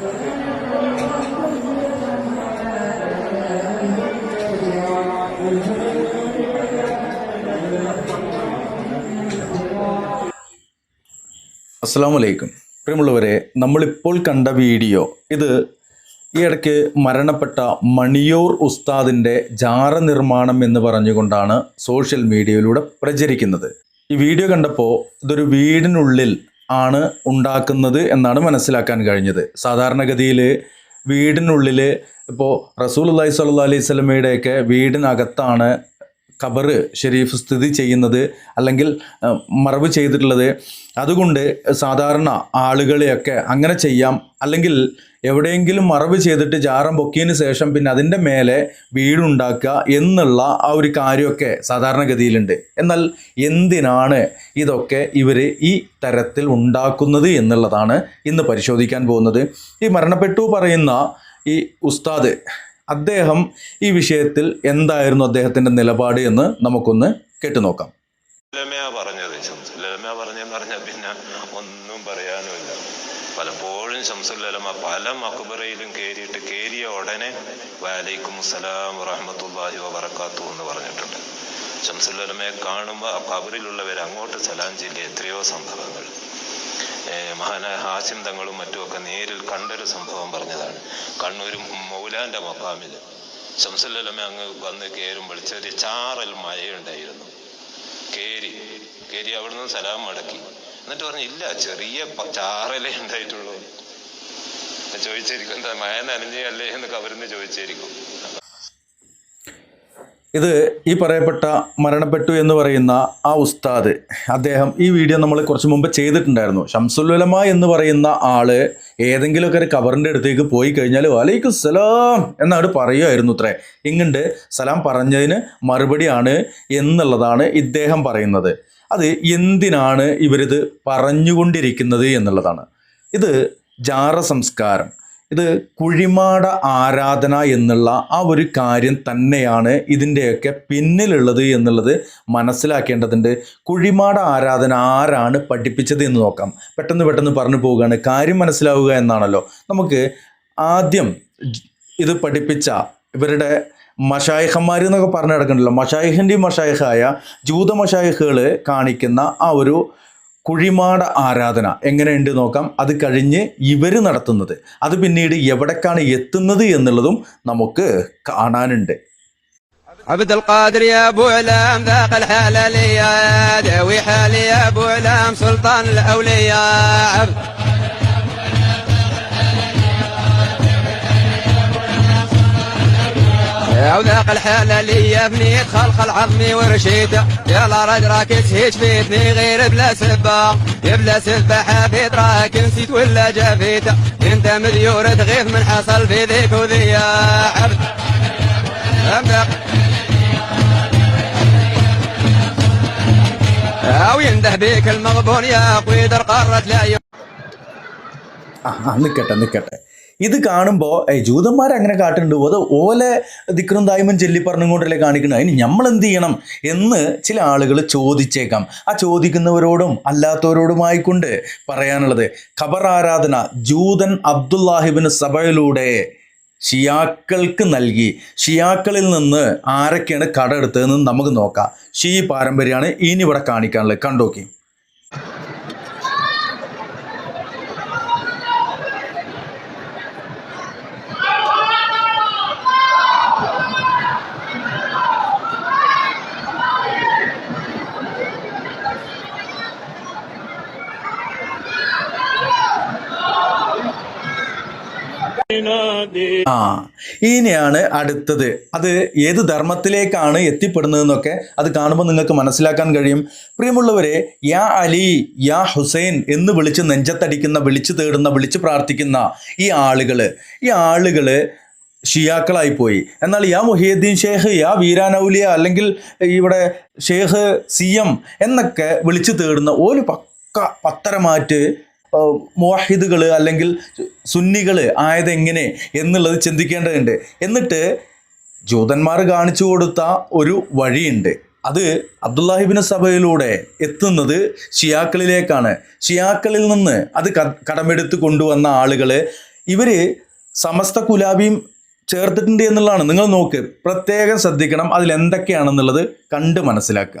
അസ്സാം വലൈക്കും പ്രിയമുള്ളവരെ നമ്മളിപ്പോൾ കണ്ട വീഡിയോ ഇത് ഈ ഇടയ്ക്ക് മരണപ്പെട്ട മണിയൂർ ഉസ്താദിന്റെ ജാറ നിർമ്മാണം എന്ന് പറഞ്ഞുകൊണ്ടാണ് സോഷ്യൽ മീഡിയയിലൂടെ പ്രചരിക്കുന്നത്. ഈ വീഡിയോ കണ്ടപ്പോൾ ഇതൊരു വീടിനുള്ളിൽ ആണ് ഉണ്ടാക്കുന്നത് എന്നാണ് മനസ്സിലാക്കാൻ കഴിഞ്ഞത്. സാധാരണഗതിയിൽ വീടിനുള്ളിൽ ഇപ്പോൾ റസൂൽ അള്ളഹി സ്വല്ലാ അലൈഹി സ്വലമയുടെയൊക്കെ വീടിനകത്താണ് ഖബറ് ഷെരീഫ് സ്ഥിതി ചെയ്യുന്നത് അല്ലെങ്കിൽ മറവ് ചെയ്തിട്ടുള്ളത്. അതുകൊണ്ട് സാധാരണ ആളുകളെയൊക്കെ അങ്ങനെ ചെയ്യാം. അല്ലെങ്കിൽ എവിടെയെങ്കിലും മറവ് ചെയ്തിട്ട് ജാറം പൊക്കിയതിന് ശേഷം പിന്നെ അതിന്റെ മേലെ വീടുണ്ടാക്കുക എന്നുള്ള ആ ഒരു കാര്യമൊക്കെ സാധാരണഗതിയിലുണ്ട്. എന്നാൽ എന്തിനാണ് ഇതൊക്കെ ഇവർ ഈ തരത്തിൽ ഉണ്ടാക്കുന്നത് എന്നുള്ളതാണ് ഇന്ന് പരിശോധിക്കാൻ പോകുന്നത്. ഈ മരണപ്പെട്ടു പറയുന്ന ഈ ഉസ്താദ് അദ്ദേഹം ഈ വിഷയത്തിൽ എന്തായിരുന്നു അദ്ദേഹത്തിന്റെ നിലപാട് എന്ന് നമുക്കൊന്ന് കേട്ടുനോക്കാം ലമ്യ പറഞ്ഞത്. ലമ്യ പറഞ്ഞെന്ന് പറഞ്ഞാൽ പിന്നെ ഒന്നും പറയാനുമില്ല. പലപ്പോഴും ശംസുല്ലമ പല മക്ബറയിലും കയറിയിട്ട് കയറിയ ഉടനെ വാലൈക്കും സലാം വറഹമത്തല്ലാഹി വബർക്കാത്തു എന്ന് പറഞ്ഞിട്ടുണ്ട്. ശംസുല്ലമയെ കാണുമ്പോൾ കബറിലുള്ളവർ അങ്ങോട്ട് സലാം ചൊല്ലിയ എത്രയോ സംഭവങ്ങൾ. മഹാനായ ഹാസിം തങ്ങളും മറ്റുമൊക്കെ നേരിൽ കണ്ടൊരു സംഭവം പറഞ്ഞതാണ്. കണ്ണൂർ മൗലാന്റെ മക്കാമിൽ ശംസുല്ലമ അങ്ങ് വന്ന് കയറുമ്പോൾ ചെറിയ ചാറൽ മഴയുണ്ടായിരുന്നു. കേരി കേരി അവിടുന്ന് സലാം മടക്കി. എന്നിട്ട് പറഞ്ഞു ഇല്ല ചെറിയ ചാറലേ ഉണ്ടായിട്ടുള്ളൂ. ചോദിച്ചിരിക്കും എന്താ മഴ നനഞ്ഞല്ലേ എന്നൊക്കെ അവരിന്ന് ചോദിച്ചിരിക്കും. ഇത് ഈ പറയപ്പെട്ട മരണപ്പെട്ടു എന്ന് പറയുന്ന ആ ഉസ്താദ് അദ്ദേഹം ഈ വീഡിയോ നമ്മൾ കുറച്ച് മുമ്പ് ചെയ്തിട്ടുണ്ടായിരുന്നു. ഷംസുലുലമ എന്ന് പറയുന്ന ആൾ ഏതെങ്കിലുമൊക്കെ ഒരു കവറിന്റെ അടുത്തേക്ക് പോയി കഴിഞ്ഞാൽ വലൈക്കും സലാം എന്നാണ് പറയുമായിരുന്നു അത്രേ ഇങ്ങണ്ട് സലാം പറഞ്ഞതിന് മറുപടിയാണ് എന്നുള്ളതാണ് ഇദ്ദേഹം പറയുന്നത്. അത് എന്തിനാണ് ഇവരിത് പറഞ്ഞുകൊണ്ടിരിക്കുന്നത് എന്നുള്ളതാണ്. ഇത് ജാറ സംസ്കാരം ഇത് കുഴിമാട ആരാധന എന്നുള്ള ആ ഒരു കാര്യം തന്നെയാണ് ഇതിന്റെയൊക്കെ പിന്നിലുള്ളത് എന്നുള്ളത് മനസ്സിലാക്കേണ്ടതുണ്ട്. കുഴിമാട ആരാധന ആരാണ് പഠിപ്പിച്ചത് എന്ന് നോക്കാം. പെട്ടെന്ന് പെട്ടെന്ന് പറഞ്ഞു പോവുകയാണ്. കാര്യം മനസ്സിലാവുക എന്നാണല്ലോ. നമുക്ക് ആദ്യം ഇത് പഠിപ്പിച്ച ഇവരുടെ മഷായിഹന്മാർ എന്നൊക്കെ പറഞ്ഞു കിടക്കണ്ടല്ലോ മഷായിഹിൻ്റെയും മഷായിഹായ ജൂത മഷായിഹുകൾ കാണിക്കുന്ന ആ ഒരു കുഴിമാട ആരാധന എങ്ങനെയുണ്ട് നോക്കാം അത് കഴിഞ്ഞ് ഇവർ നടത്തുന്നത് അത് പിന്നീട് എവിടേക്കാണ് എത്തുന്നത് എന്നുള്ളതും നമുക്ക് കാണാനുണ്ട് عبد القادر يا ابو علام ذاق الحالة لي يا داوي حالي يا ابو علام سلطان الاولياء وذاق الحالة ليا بني تخلخل عظمي ورشيدة لا رج راك تهيج فيتني غير بلا سبة يا بلا سبة حافيت راك نسيت ولا جافيتة انت مديور تغيث من حصل في ذيك وذيا. عبد أو ينده بيك المغبون يا قويدر قرت لا آه، آه، نكت نكت. ഇത് കാണുമ്പോൾ ജൂതന്മാർ അങ്ങനെ കാട്ടുന്നുണ്ട്. അത് ഓലെ ദിക്കറും തായ്മൻ ചൊല്ലി പറഞ്ഞുകൊണ്ടല്ലേ കാണിക്കുന്നത്? അതിന് നമ്മൾ എന്ത് ചെയ്യണം? എന്ന് ചില ആളുകൾ ചോദിച്ചേക്കാം. ആ ചോദിക്കുന്നവരോടും അല്ലാത്തവരോടുമായിക്കൊണ്ട് പറയാനുള്ളത് ഖബർ ആരാധന ജൂതൻ അബ്ദുല്ലാഹിബിന് സഭയിലൂടെ ഷിയാക്കൾക്ക് നൽകി. ഷിയാക്കളിൽ നിന്ന് ആരൊക്കെയാണ് കടമെടുത്തതെന്ന് നമുക്ക് നോക്കാം. ഷീ പാരമ്പര്യമാണ് ഇനി ഇവിടെ കാണിക്കാനുള്ളത്. കണ്ടോക്കി. ആ ഇനിയാണ് അടുത്തത്. അത് ഏത് ധർമ്മത്തിലേക്കാണ് എത്തിപ്പെടുന്നതെന്നൊക്കെ അത് കാണുമ്പോൾ നിങ്ങൾക്ക് മനസ്സിലാക്കാൻ കഴിയും. പ്രിയമുള്ളവരെ യാ അലി യാ ഹുസൈൻ എന്ന് വിളിച്ച് നെഞ്ചത്തടിക്കുന്ന വിളിച്ചു തേടുന്ന വിളിച്ച് പ്രാർത്ഥിക്കുന്ന ഈ ആളുകൾ ഈ ആളുകൾ ഷിയാക്കളായി പോയി. എന്നാൽ യാ മുഹിയുദ്ദീൻ ഷേഖ് യാ വീരാനൗലിയ അല്ലെങ്കിൽ ഇവിടെ ഷേഖ് സി എം എന്നൊക്കെ വിളിച്ചു തേടുന്ന ഒരു പക്ക പത്തരമാറ്റ് മുവാഹിദുകൾ അല്ലെങ്കിൽ സുന്നികൾ ആയതെങ്ങനെ എന്നുള്ളത് ചിന്തിക്കേണ്ടതുണ്ട്. എന്നിട്ട് ജൂതന്മാർ കാണിച്ചു കൊടുത്ത ഒരു വഴിയുണ്ട്. അത് അബ്ദുല്ലാഹിബിന് സഭയിലൂടെ എത്തുന്നത് ഷിയാക്കളിലേക്കാണ്. ഷിയാക്കളിൽ നിന്ന് അത് കടമെടുത്ത് കൊണ്ടുവന്ന ആളുകൾ ഇവർ സമസ്ത കുലാബിയും ചേർത്തിട്ടുണ്ട് എന്നുള്ളതാണ്. നിങ്ങൾ നോക്ക് പ്രത്യേകം ശ്രദ്ധിക്കണം അതിൽ എന്തൊക്കെയാണെന്നുള്ളത് കണ്ട് മനസ്സിലാക്കുക.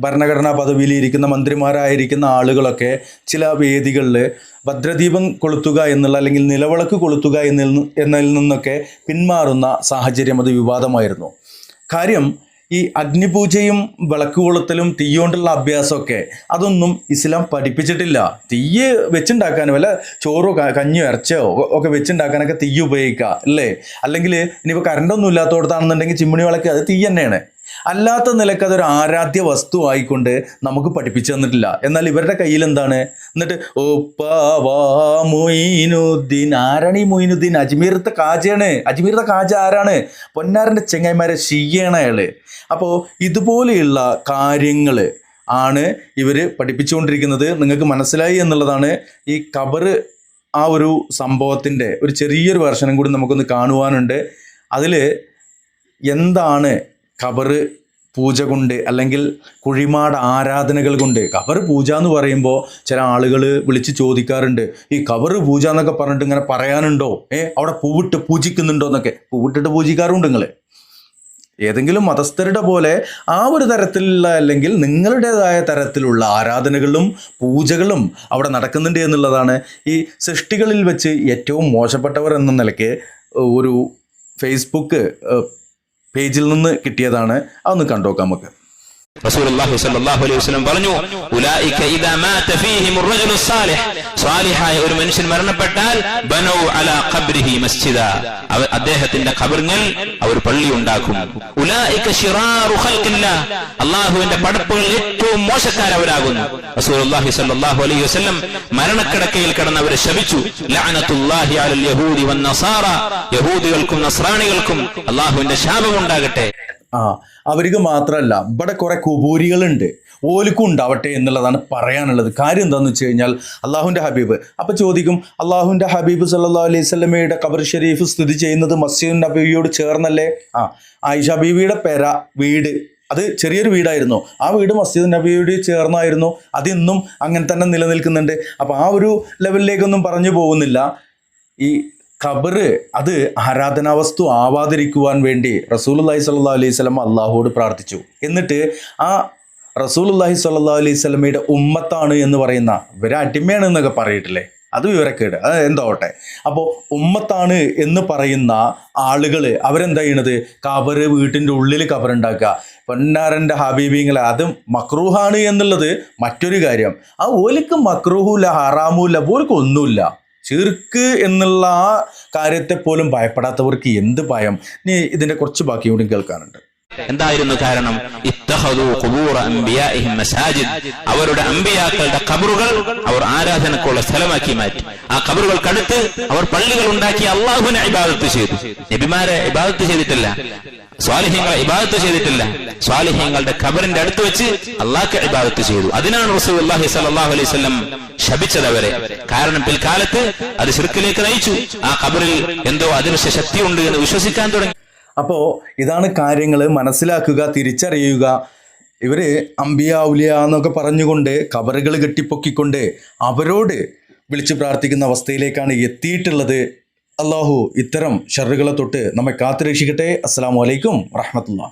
ഭരണഘടനാ പദവിയിൽ ഇരിക്കുന്ന മന്ത്രിമാരായിരിക്കുന്ന ആളുകളൊക്കെ ചില വേദികളിൽ ഭദ്രദീപം കൊളുത്തുക എന്നുള്ള അല്ലെങ്കിൽ നിലവിളക്ക് കൊളുത്തുക എന്നതിൽ നിന്നൊക്കെ പിന്മാറുന്ന സാഹചര്യം അത് വിവാദമായിരുന്നു. കാര്യം ഈ അഗ്നിപൂജയും വിളക്ക് കൊളുത്തലും തീയോണ്ടുള്ള അഭ്യാസമൊക്കെ അതൊന്നും ഇസ്ലാം പഠിപ്പിച്ചിട്ടില്ല. തീയ് വെച്ചുണ്ടാക്കാൻ വല്ല ചോറോ കഞ്ഞോ ഒ- ഒക്കെ വെച്ചുണ്ടാക്കാനൊക്കെ തീ ഉപയോഗിക്കുക അല്ലേ? അല്ലെങ്കിൽ ഇനിയിപ്പോൾ കറണ്ടൊന്നും ഇല്ലാത്തടത്താണെന്നുണ്ടെങ്കിൽ ചിമ്മിണി വിളക്ക് അത് തീ തന്നെയാണ്. അല്ലാത്ത നിലയ്ക്ക് അതൊരു ആരാധ്യ വസ്തു ആയിക്കൊണ്ട് നമുക്ക് പഠിപ്പിച്ചു തന്നിട്ടില്ല. എന്നാൽ ഇവരുടെ കയ്യിൽ എന്താണ് എന്നിട്ട് ഓപ്പാവാ ആരണി മൊയ്നുദ്ദീൻ? അജ്മീർത്ത കാജയാണ് അജ്മീർത്ത കാജ ആരാണ്? പൊന്നാരന്റെ ചെങ്ങായിമാരെ ഷീയാണ് അയാൾ. അപ്പോൾ ഇതുപോലെയുള്ള കാര്യങ്ങൾ ആണ് ഇവർ പഠിപ്പിച്ചുകൊണ്ടിരിക്കുന്നത്. നിങ്ങൾക്ക് മനസ്സിലായി എന്നുള്ളതാണ് ഈ കബറ് ആ ഒരു സംഭവത്തിന്റെ ഒരു ചെറിയൊരു വെർഷനും കൂടി നമുക്കൊന്ന് കാണുവാനുണ്ട്. അതിൽ എന്താണ് ഖബറ് പൂജ കൊണ്ട് അല്ലെങ്കിൽ കുഴിമാട് ആരാധനകൾ കൊണ്ട്. ഖബർ പൂജ എന്ന് പറയുമ്പോൾ ചില ആളുകൾ വിളിച്ച് ചോദിക്കാറുണ്ട്. ഈ ഖബറ് പൂജ എന്നൊക്കെ പറഞ്ഞിട്ട് ഇങ്ങനെ പറയാനുണ്ടോ? ഏ അവിടെ പൂവിട്ട് പൂജിക്കുന്നുണ്ടോ എന്നൊക്കെ. പൂവിട്ടിട്ട് പൂജിക്കാറുണ്ട് നിങ്ങൾ ഏതെങ്കിലും മതസ്ഥരുടെ പോലെ ആ ഒരു തരത്തിലുള്ള അല്ലെങ്കിൽ നിങ്ങളുടേതായ തരത്തിലുള്ള ആരാധനകളും പൂജകളും അവിടെ നടക്കുന്നുണ്ട് എന്നുള്ളതാണ് ഈ സൃഷ്ടികളിൽ വെച്ച് ഏറ്റവും മോശപ്പെട്ടവർ എന്ന നിലയ്ക്ക് ഒരു ഫേസ്ബുക്ക് പേജിൽ നിന്ന് കിട്ടിയതാണ്. അതൊന്ന് കണ്ടോക്കാം നമുക്ക്. റസൂലുള്ളാഹി സ്വല്ലല്ലാഹു അലൈഹി വസല്ലം പറഞ്ഞു ഉലൈക ഇദാ മാത ഫീഹിമുർ സാലിഹ് സ്വാലിഹായ ഒരു മനുഷ്യൻ മരണപ്പെട്ടാൽ ബനൗ അല ഖബ്രിഹി മസ്ജിദ. അദ്ദേഹത്തിന്റെ ഖബറിൽ അവർ പള്ളി ഉണ്ടാക്കും. ഉലൈക ശിറാറു ഖൽഖില്ലാ. അല്ലാഹുവിന്റെ പടപ്പുകൾ ഏറ്റവും മോശക്കാരവരാകുന്നു റസൂലുള്ളാഹി സ്വല്ലല്ലാഹു അലൈഹി വസല്ലം മരണക്കിടക്കയിൽ കിടന്ന് അവരെ ശപിച്ചു. ലഅനത്തുല്ലാഹി അലൽ യഹൂദി വൻ നസാറ. യഹൂദികൾക്കും നസ്രാണികൾക്കും അല്ലാഹുവിന്റെ ശാപം ഉണ്ടാകട്ടെ. ആ അവർക്ക് മാത്രമല്ല ഇവിടെ കുറെ കുബൂരികളുണ്ട്. ഓലിക്കും ഉണ്ടാവട്ടെ എന്നുള്ളതാണ് പറയാനുള്ളത്. കാര്യം എന്താണെന്ന് വെച്ച് കഴിഞ്ഞാൽ അള്ളാഹുന്റെ ഹബീബ്. അപ്പോൾ ചോദിക്കും അള്ളാഹുന്റെ ഹബീബ് സല്ലാ അലൈഹി സ്വലമയുടെ ഖബർ ഷെരീഫ് സ്ഥിതി ചെയ്യുന്നത് മസ്ജിദ് നബിയോട് ചേർന്നല്ലേ? ആ ആയിഷ ബീവിയുടെ പെര വീട്. അത് ചെറിയൊരു വീടായിരുന്നു. ആ വീട് മസ്ജിദ് നബിയോട് ചേർന്നായിരുന്നു. അതിന്നും അങ്ങനെ തന്നെ നിലനിൽക്കുന്നുണ്ട്. അപ്പോൾ ആ ഒരു ലെവലിലേക്കൊന്നും പറഞ്ഞു പോകുന്നില്ല. ഈ ഖബറ് അത് ആരാധനാ വസ്തു ആവാതിരിക്കുവാൻ വേണ്ടി റസൂൽ അള്ളഹി സ്വല്ലാ അലൈഹി സ്വലം അള്ളാഹുവോട് പ്രാർത്ഥിച്ചു. എന്നിട്ട് ആ റസൂലുല്ലാഹി സ്വല്ലാ അലൈഹി സ്വലമയുടെ ഉമ്മത്താണ് എന്ന് പറയുന്ന ഇവരടിമയാണ് എന്നൊക്കെ പറയിട്ടില്ലേ അത് വിവരക്കേട്. അത് എന്തോട്ടെ അപ്പോൾ ഉമ്മത്താണ് എന്ന് പറയുന്ന ആളുകൾ അവരെന്താ ചെയ്യണത്? കബറ് വീട്ടിന്റെ ഉള്ളിൽ കബറുണ്ടാക്കുക. പൊന്നാരന്റെ ഹബീബിങ്ങളെ അത് മക്രൂഹാണ് എന്നുള്ളത് മറ്റൊരു കാര്യം. ആ ഓലിക്ക് മക്രൂഹുമില്ല ഹറാമുമില്ല ഓലിക്ക് ഒന്നുമില്ല. ചെറുക്ക് എന്നുള്ള ആ കാര്യത്തെ പോലും ഭയപ്പെടാത്തവർക്ക് എന്ത് ഭയം? ഇനി ഇതിന്റെ കുറച്ച് ബാക്കി കൂടി കേൾക്കാനുണ്ട്. എന്തായിരുന്നു കാരണം? മസാജിദ്. അവരുടെ അമ്പിയാക്കളുടെ കബറുകൾ അവർ ആരാധനക്കുള്ള സ്ഥലമാക്കി മാറ്റി. ആ ഖബറുകൾക്കടുത്ത് അവർ പള്ളികൾ ഉണ്ടാക്കി അള്ളാഹുവിനെ ഇബാദത്ത് ചെയ്തു. നബിമാരെ ഇബാദത്ത് ചെയ്തിട്ടില്ല. സ്വാലിഹ്യങ്ങളെ ഇബാദത്ത് ചെയ്തിട്ടില്ല. സ്വാലിഹ്യങ്ങളുടെ ഖബറിന്റെ അടുത്ത് വെച്ച് അള്ളാഹ്ക്ക് ഇബാദത്ത് ചെയ്തു. അതിനാണ് റസൂലുള്ളാഹി സ്വല്ലല്ലാഹു അലൈഹി വസല്ലം ശപിച്ചത് അവരെ. കാരണം പിൽക്കാലത്ത് അത് ശിർക്കിലേക്ക് നയിച്ചു. ആ ഖബറിൽ എന്തോ അദൃശ്യ ശക്തിയുണ്ട് എന്ന് വിശ്വസിക്കാൻ തുടങ്ങി. അപ്പോൾ ഇതാണ് കാര്യങ്ങൾ മനസ്സിലാക്കുക തിരിച്ചറിയുക. ഇവർ അമ്പിയ ഔലിയ എന്നൊക്കെ പറഞ്ഞുകൊണ്ട് കബറുകൾ കെട്ടിപ്പൊക്കിക്കൊണ്ട് അവരോട് വിളിച്ചു പ്രാർത്ഥിക്കുന്ന അവസ്ഥയിലേക്കാണ് എത്തിയിട്ടുള്ളത്. അള്ളാഹു ഇത്തരം ഷറുകളെ തൊട്ട് നമ്മെ കാത്തുരക്ഷിക്കട്ടെ. അസ്സാം വലൈക്കും വറഹമത്തുള്ള